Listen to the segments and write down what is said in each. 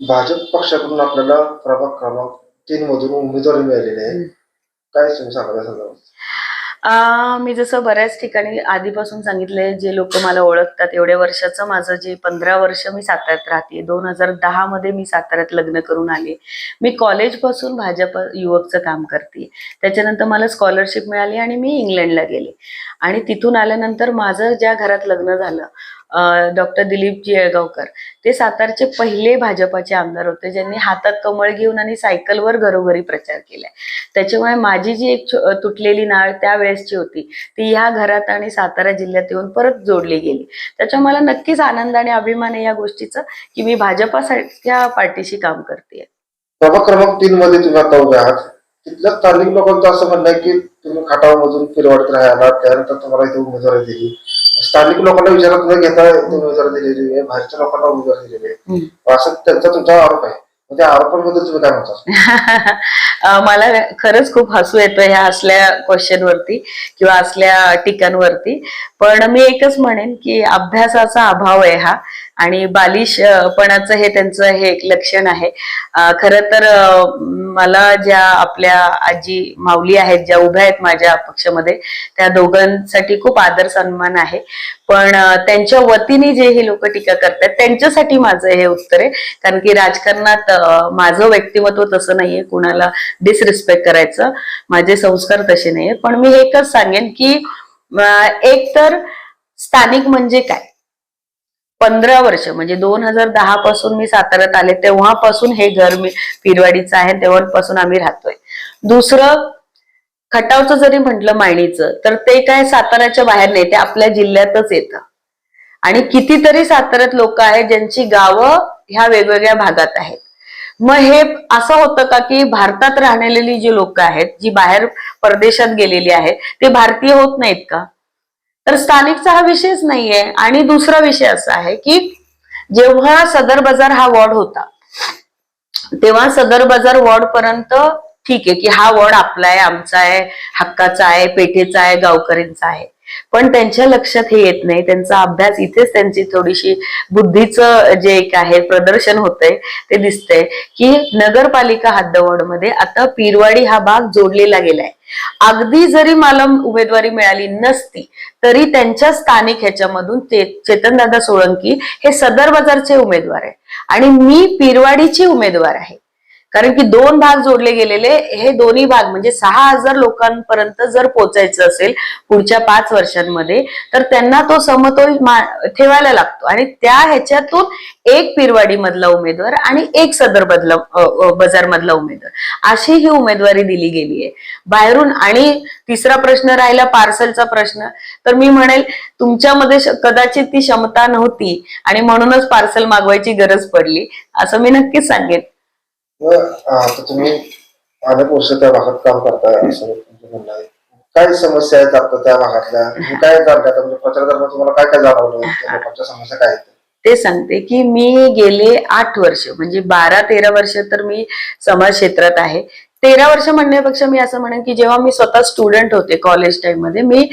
भाजप पक्षाकडून आपल्याला प्रभाग क्रमांक तीन मधून उमेदवारी मिळालेली आहे. काय तुम्ही सांगा संदर्भात? आ, मी जसं बऱ्याच ठिकाणी आधीपासून सांगितलंय जे लोक मला ओळखतात एवढ्या वर्षाचं माझं जे पंधरा वर्ष मी साताऱ्यात राहते दोन हजार दहा मध्ये मी साताऱ्यात लग्न करून आले. मी कॉलेजपासून भाजप युवकचं काम करते. त्याच्यानंतर मला स्कॉलरशिप मिळाली आणि मी इंग्लंडला गेले. आणि तिथून आल्यानंतर माझं ज्या घरात लग्न झालं डॉक्टर दिलीपजी येळगावकर ते सातारचे पहिले भाजपाचे आमदार होते ज्यांनी हातात कमळ घेऊन आणि सायकलवर घरोघरी प्रचार केलाय. त्याच्यामुळे माझी जी एक तुटलेली नाळ त्यावेळेसची होती ती ह्या घरात आणि सातारा जिल्ह्यात येऊन परत जोडली गेली. त्याच्या मला नक्कीच आनंद आणि अभिमान आहे या गोष्टीचा की मी भाजपासारख्या पार्टीशी काम करते प्रभाग क्रमांक तीन मध्ये तुम्ही आता उभे आहात. तिथल्या स्थानिक लोकांचं असं म्हणणं आहे की तुम्ही खटावमधून फिरवाडत राहायला त्यानंतर तुम्हाला इथे उमेदवारी दिली. स्थानिक लोकांना विचारात न घेता इथे उमेदवारी दिलेली आहे बाहेरच्या लोकांना उमेदवारी दिलेली आहे असं त्यांचा तुमचा आरोप आहे. मग त्या आरोपांबद्दल तुम्ही काय म्हणता? अं, मला खरंच खूप हसू येतं ह्या असल्या क्वेश्चन वरती किंवा असल्या टीकांवरती. पण मी एकच म्हणेन की अभ्यासाचा अभाव आहे हा. आणि बालिशपणाचं हे त्यांचं हे एक लक्षण आहे. खर खरं तर मला ज्या आपल्या आजी माऊली आहेत ज्या उभ्या आहेत माझ्या पक्षामध्ये त्या दोघांसाठी खूप आदर सन्मान आहे. पण त्यांच्या वतीने जे हे लोक टीका करतात त्यांच्यासाठी माझं हे उत्तर आहे. कारण की राजकारणात माझं व्यक्तिमत्व तसं नाहीये कुणाला डिसरिस्पेक्ट करायचं. माझे संस्कार तसे नाहीये. पण मी एकच सांगेन की एक तर स्थानिक म्हणजे काय? पंधरा वर्ष म्हणजे दोन हजार दहा पासून मी साताऱ्यात आले तेव्हापासून हे घर मी पिरवाडीचं आहे तेव्हापासून आम्ही राहतोय. दुसरं खटावचं जरी म्हटलं मायणीचं तर ते काय साताऱ्याच्या बाहेर नाही ते आपल्या जिल्ह्यातच येतं. आणि कितीतरी साताऱ्यात लोक आहेत ज्यांची गावं ह्या वेगवेगळ्या भागात आहेत. मग हे असं होतं का की भारतात राहणारी जी लोक आहेत जी बाहेर परदेशात गेलेली आहेत ते भारतीय होत नाहीत का? तर स्थानिकचा हा विषयच नाहीये. आणि दुसरा विषय असा आहे की जेव्हा सदर बाजार हा वॉर्ड होता तेव्हा सदर बाजार वॉर्ड पर्यंत ठीक आहे की हा वॉर्ड आपला आहे आमचा आहे हक्काचा आहे पेठेचा आहे गावकरींचा आहे. पण त्यांच्या लक्षात हे येत नाही. त्यांचा अभ्यास इथेच त्यांची थोडीशी बुद्धीचं जे एक आहे प्रदर्शन होतंय ते दिसतंय की नगरपालिका हद्दवाडमध्ये आता पीरवाडी हा भाग जोडलेला गेलाय. अगदी जरी मला उमेदवारी मिळाली नसती तरी त्यांच्या स्थानिक ह्याच्यामधून चेतनदादा सोळंकी हे सदर बाजारचे उमेदवार आहे आणि मी पीरवाडीची उमेदवार आहे. कारण की दोन भाग जोडले गेलेले हे दोन्ही भाग म्हणजे सहा हजार लोकांपर्यंत जर पोचायचं असेल पुढच्या पाच वर्षांमध्ये तर त्यांना तो समतोल ठेवायला लागतो. आणि त्या ह्याच्यातून एक पिरवाडी मधला उमेदवार आणि एक सदर बदला बाजार मधला उमेदवार. अशी ही उमेदवारी दिली गेली आहे. बाहेरून आणि तिसरा प्रश्न राहिला पार्सलचा प्रश्न. तर मी म्हणेल तुमच्यामध्ये कदाचित ती क्षमता नव्हती आणि म्हणूनच पार्सल मागवायची गरज पडली असं मी नक्कीच सांगेन. आता तुम्ही अनेक वर्ष त्या भागात काम करताय असं तुमचं म्हणणं आहे. काय समस्या आहेत आता त्या भागातल्या? काय जाणतात म्हणजे प्रचार दरम्यान तुम्हाला काय काय जाणवलं? लोकांच्या समस्या काय आहेत? ते सांगते की मी गेले आठ वर्ष म्हणजे बारा तेरा वर्ष तर मी समाज क्षेत्रात आहे. तेरा वर्ष म्हणण्यापेक्षा मी असं म्हणेन की जेव्हा मी स्वतः स्टुडंट होते कॉलेज टाइममध्ये मी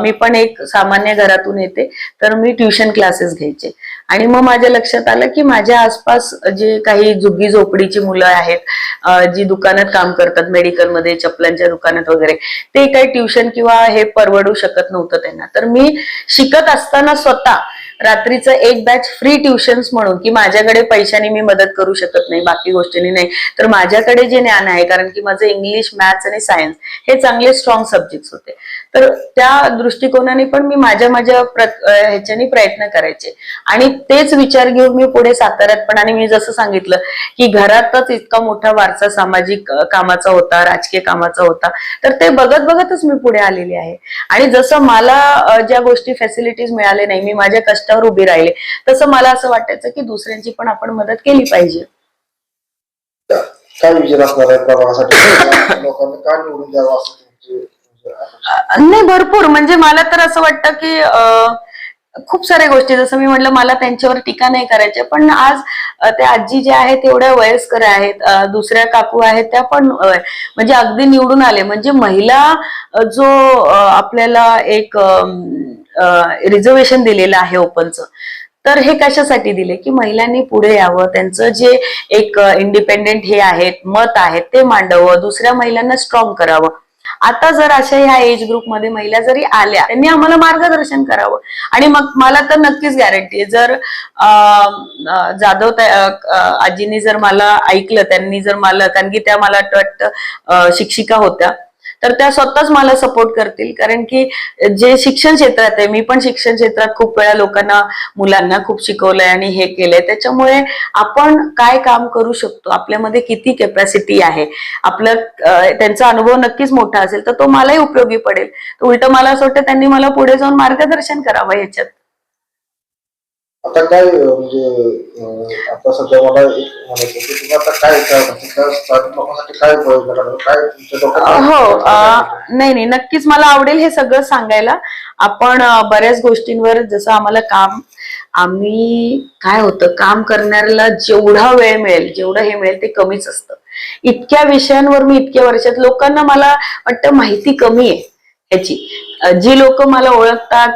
मी पण एक सामान्य घरातून येते तर मी ट्युशन क्लासेस घ्यायचे. आणि मग माझ्या लक्षात आलं की माझ्या आसपास जे काही झुग्गी झोपडीची मुलं आहेत जी दुकानात काम करतात मेडिकलमध्ये चपलांच्या दुकानात वगैरे ते काही ट्युशन किंवा हे परवडू शकत नव्हतं त्यांना. तर मी शिकत असताना स्वतः रात्रीचं एक बॅच फ्री ट्युशन्स म्हणून की माझ्याकडे पैशाने मी मदत करू शकत नाही बाकी गोष्टींनी नाही. तर माझ्याकडे जे ज्ञान आहे कारण की माझं इंग्लिश मॅथ्स आणि सायन्स हे चांगले स्ट्रॉंग सब्जेक्ट होते. तर त्या दृष्टिकोनाने पण मी माझ्या माझ्या ह्याच्याने प्रयत्न करायचे. आणि तेच विचार घेऊन मी पुढे साताऱ्यात पण आणि मी जसं सांगितलं की घरातच इतका मोठा वारसा सामाजिक कामाचा होता राजकीय कामाचा होता तर ते बघत बघतच मी पुढे आलेली आहे. आणि जसं मला ज्या गोष्टी फॅसिलिटीज मिळाले नाही मी माझ्या कष्टावर उभी राहिले तसं मला असं वाटायचं की दुसऱ्यांची पण आपण मदत केली पाहिजे. काय विचार असणार आहे प्रभागासाठी लोकांना का निवडून द्यावं असं तुमची म्हणजे अपेक्षा? अं, नाही भरपूर. म्हणजे मला तर असं वाटतं की खूप साऱ्या गोष्टी जसं मी म्हटलं मला त्यांच्यावर टीका नाही करायची. पण आज ते त्या आजी ज्या आहेत एवढ्या वयस्कर आहेत दुसऱ्या काकू आहेत त्या पण म्हणजे अगदी निवडून आले. म्हणजे महिला जो आपल्याला एक रिझर्वेशन दिलेलं आहे ओपनचं तर हे कशासाठी दिले? की महिलांनी पुढे यावं. त्यांचं जे एक इंडिपेंडेंट हे आहेत मत आहेत ते मांडावं. दुसऱ्या महिलांना स्ट्रॉंग करावं. आता जर अशा ह्या एज ग्रुपमध्ये महिला जरी आल्या त्यांनी आम्हाला मार्गदर्शन करावं. आणि मग मला तर नक्कीच गॅरंटी आहे. जर जाधव आजींनी जर मला ऐकलं त्यांनी जर मला कारण की त्या मला वाटतं शिक्षिका होत्या. तर त्या स्वतःच मला सपोर्ट करतील. कारण की जे शिक्षण क्षेत्रात आहे मी पण शिक्षण क्षेत्रात खूप वेळा लोकांना मुलांना खूप शिकवलंय आणि हे केलंय. त्याच्यामुळे आपण काय काम करू शकतो? आपल्यामध्ये किती कॅपॅसिटी आहे? आपलं त्यांचा अनुभव नक्कीच मोठा असेल तर तो मलाही उपयोगी पडेल. उलट मला असं वाटतं त्यांनी मला पुढे जाऊन मार्गदर्शन करावं याच्यात. आता काय म्हणजे आता सध्या मला एक म्हणायचं की तुम्ही आता काय त्या त्या स्थानिक लोकांसाठी काय उपाययोजना करणार काय तुमच्या हो काय- अं, नाही नाही नक्कीच मला आवडेल हे सगळं सांगायला. आपण अं, बऱ्याच गोष्टींवर जसं आम्हाला काम आम्ही काय होतं काम करणाऱ्याला जेवढा वेळ मिळेल जेवढं हे मिळेल ते कमीच असतं. इतक्या विषयांवर मी इतक्या वर्षात लोकांना मला वाटतं माहिती कमी आहे ह्याची. जी लोक मला ओळखतात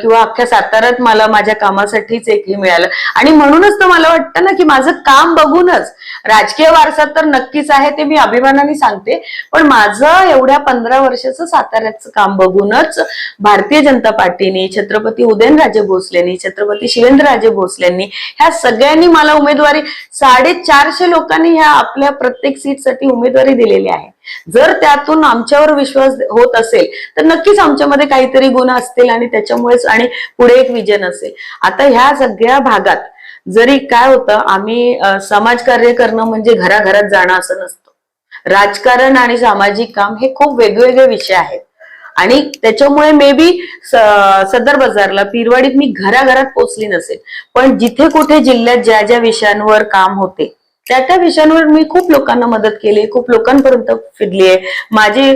किंवा अख्ख्या साताऱ्यात मला माझ्या कामासाठीच एक हे मिळालं. आणि म्हणूनच तर मला वाटतं ना की माझं काम बघूनच राजकीय वारसा तर नक्कीच आहे ते मी अभिमानाने सांगते. पण माझं एवढ्या पंधरा वर्षाचं साताऱ्याचं काम बघूनच भारतीय जनता पार्टीने छत्रपती उदयनराजे भोसलेंनी छत्रपती शिवेंद्रराजे भोसलेंनी ह्या सगळ्यांनी मला उमेदवारी साडेचारशे लोकांनी ह्या आपल्या प्रत्येक सीटसाठी उमेदवारी दिलेली आहे. जर त्यातून आमच्यावर विश्वास होत असेल तर नक्कीच तुमच्यामध्ये काहीतरी गुण असतील आणि त्याच्यामुळेच आणि पुढे एक विजन असेल. आता ह्या सगळ्या भागात जरी काय होतं आम्ही समाजकार्य करणं म्हणजे घराघरात जाणं असं नसतं. राजकारण आणि सामाजिक काम हे खूप वेगवेगळे विषय आहेत. आणि त्याच्यामुळे मे बी सदर बाजारला पिरवाडीत मी घराघरात पोचली नसेल. पण जिथे कुठे जिल्ह्यात ज्या ज्या विषयांवर काम होते त्या त्या विषयांवर मी खूप लोकांना मदत केली खूप लोकांपर्यंत फिरली आहे माझी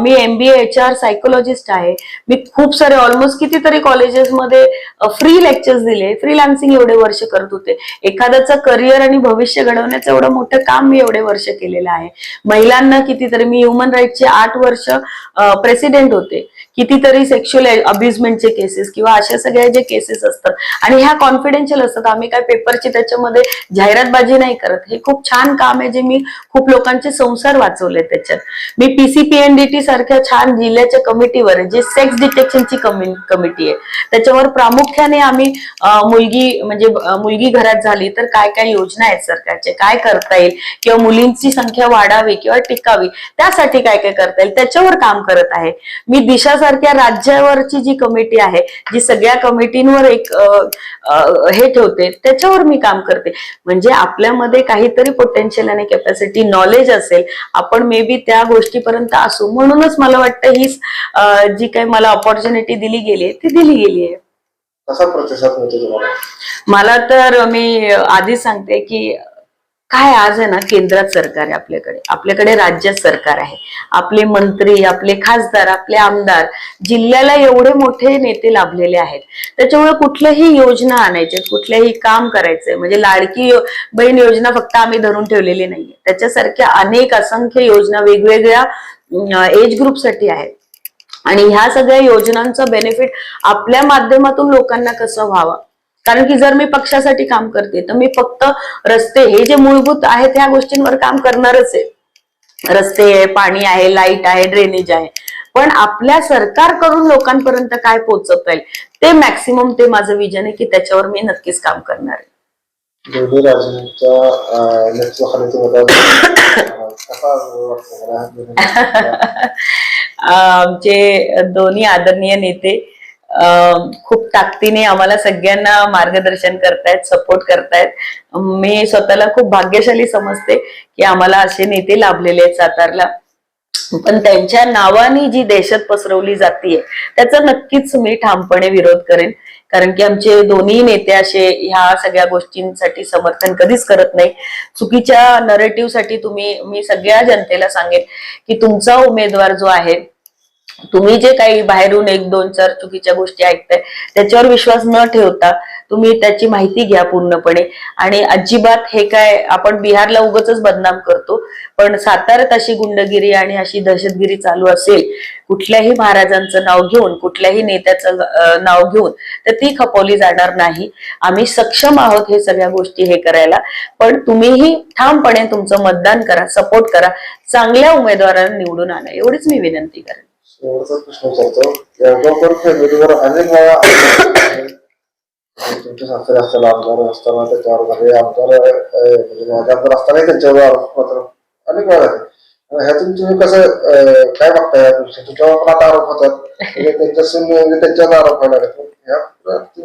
मी एमबीए एच आर सायकोलॉजिस्ट आहे. मी खूप सारे ऑलमोस्ट कितीतरी कॉलेजेसमध्ये फ्री लेक्चर्स दिले. फ्रीलान्सिंग एवढे वर्ष करत होते. एखाद्याचं करिअर आणि भविष्य घडवण्याचं एवढं मोठं काम मी एवढे वर्ष केलेलं आहे. महिलांना कितीतरी मी ह्युमन राईटचे आठ वर्ष प्रेसिडेंट होते. कितीतरी सेक्शुअल अब्युजमेंटचे केसेस किंवा अशा सगळ्या जे केसेस असतात. आणि ह्या कॉन्फिडेन्शियल असतात. आम्ही काय पेपरची त्याच्यामध्ये जाहिरातबाजी नाही करत. हे खूप छान काम आहे जे मी खूप लोकांचे संसार वाचवले त्याच्यात. मी पीसीपीएनडीटी सारख्या छान जिल्ह्याच्या कमिटीवर जे सेक्स डिटेक्शनची कमिटी आहे. त्याच्यावर प्रामुख्याने आम्ही मुलगी म्हणजे मुलगी घरात झाली तर काय काय योजना आहेत सरकारचे काय करता येईल? किंवा मुलींची संख्या वाढावी किंवा टिकावी? त्यासाठी काय काय करता येईल? त्याच्यावर काम करत आहे. मी दिशा सारख्या राज्यावरची जी कमिटी आहे जी सगळ्या कमिटींवर एक हे ठेवते त्याच्यावर मी काम करते. म्हणजे आपल्यामध्ये काहीतरी पोटेन्शियल आणि कॅपॅसिटी नॉलेज असेल आपण मे बी त्या गोष्टीपर्यंत असू. म्हणूनच मला वाटतं ही जी काही मला ऑपॉर्च्युनिटी दिली गेली आहे ती दिली गेली आहे. कसा प्रतिसाद मिळतो तुम्हाला मला तर मी आधीच सांगते की काय आज आहे ना केंद्रात सरकार आहे आपल्याकडे? आपल्याकडे राज्यात सरकार आहे. आपले मंत्री आपले खासदार आपले आमदार जिल्ह्याला एवढे मोठे नेते लाभलेले आहेत. त्याच्यामुळे कुठल्याही योजना आणायचे कुठल्याही काम करायचंय म्हणजे लाडकी यो- बहीण योजना फक्त आम्ही धरून ठेवलेली नाहीये. त्याच्यासारख्या अनेक असंख्य योजना वेगवेगळ्या एज ग्रुपसाठी आहेत. आणि ह्या सगळ्या योजनांचा बेनिफिट आपल्या माध्यमातून लोकांना कसं व्हावं? कारण की जर मी पक्षासाठी काम करते तर मी फक्त रस्ते हे जे मूलभूत आहेत ह्या गोष्टींवर काम करणारच आहे. रस्ते आहे पाणी आहे लाइट आहे ड्रेनेज आहे. पण आपल्या सरकारकडून लोकांपर्यंत काय पोहोचवता येईल ते मॅक्सिमम ते माझं विजन आहे की त्याच्यावर मी नक्कीच काम करणार आहे? आमचे दोन्ही आदरणीय नेते खूप ताकदीने आम्हाला सगळ्यांना मार्गदर्शन करतायत सपोर्ट करतायत. मी स्वतःला खूप भाग्यशाली समजते की आम्हाला असे नेते लाभलेले आहेत सातारला. पण त्यांच्या नावाने जी देशात पसरवली जातीये त्याचा नक्कीच मी ठामपणे विरोध करेन. कारण की आमचे दोन्ही नेते असे ह्या सगळ्या गोष्टींसाठी समर्थन कधीच करत नाही चुकीच्या नरेटिव्हसाठी तुम्ही मी सगळ्या जनतेला सांगेन की तुमचा उमेदवार जो आहे तुम्ही जे काही बाहेरून एक दोन चार चुकीच्या गोष्टी ऐकताय त्याच्यावर विश्वास न ठेवता तुम्ही त्याची माहिती घ्या पूर्णपणे. आणि अजिबात हे काय आपण बिहारला उगच बदनाम करतो. पण साताऱ्यात अशी गुंडगिरी आणि अशी दहशतगिरी चालू असेल कुठल्याही महाराजांचं नाव घेऊन कुठल्याही नेत्याचं नाव घेऊन तर ती खपवली जाणार नाही. आम्ही सक्षम आहोत हे सगळ्या गोष्टी हे करायला. पण तुम्हीही ठामपणे तुमचं मतदान करा सपोर्ट करा. चांगल्या उमेदवारांना निवडून आणा. एवढीच मी विनंती करेन. शेवटचा प्रश्न विचारतो फॅमिलीवर अनेक वेळा तुमचे सासरे असताना आमदार असताना त्याच्यावर झाले. आमदार म्हणजे आमदार असतानाही त्यांच्यावर आरोप मात्र अनेक वेळा झाले. ह्यातून तुम्ही कसं काय बघताय? तुमच्यावर पण आता आरोप होतात. म्हणजे त्यांच्यासून म्हणजे त्यांच्यावर आरोप व्हायला बघता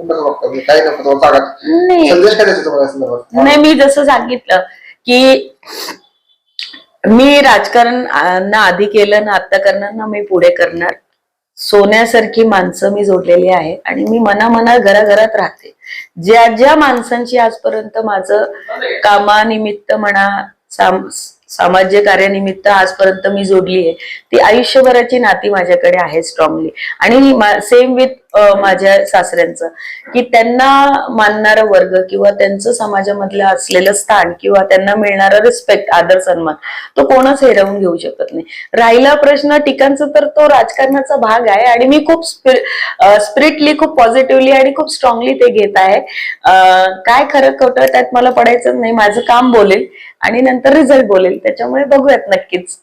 म्हणजे नाही मी जसं सांगितलं की मी राजकारण ना आधी केलं ना आता करणार ना मी पुढे करणार. सोन्यासारखी माणसं मी जोडलेली आहे आणि मी मनामना घराघरात राहते. ज्या ज्या माणसांची आजपर्यंत माझं कामानिमित्त म्हणा सामाजिक कार्यानिमित्त आजपर्यंत मी जोडली आहे ती आयुष्यभराची नाती माझ्याकडे आहे स्ट्रॉंगली आणि सेम विथ माझ्या सासऱ्यांचं. की त्यांना मानणारा वर्ग किंवा त्यांचं समाजामधलं असलेलं स्थान किंवा त्यांना मिळणारा रिस्पेक्ट आदर सन्मान तो कोणच हेरवून घेऊ शकत नाही. राहिला प्रश्न टिकांचा तर तो राजकारणाचा भाग आहे आणि मी खूप स्पिरिटली खूप पॉझिटिव्हली आणि खूप स्ट्रॉंगली ते घेत आहे. काय खरं खोटं त्यात मला पडायचं नाही. माझं काम बोलेल. आणि नंतर रिझल्ट बोलेल. त्याच्यामुळे बघूयात नक्कीच.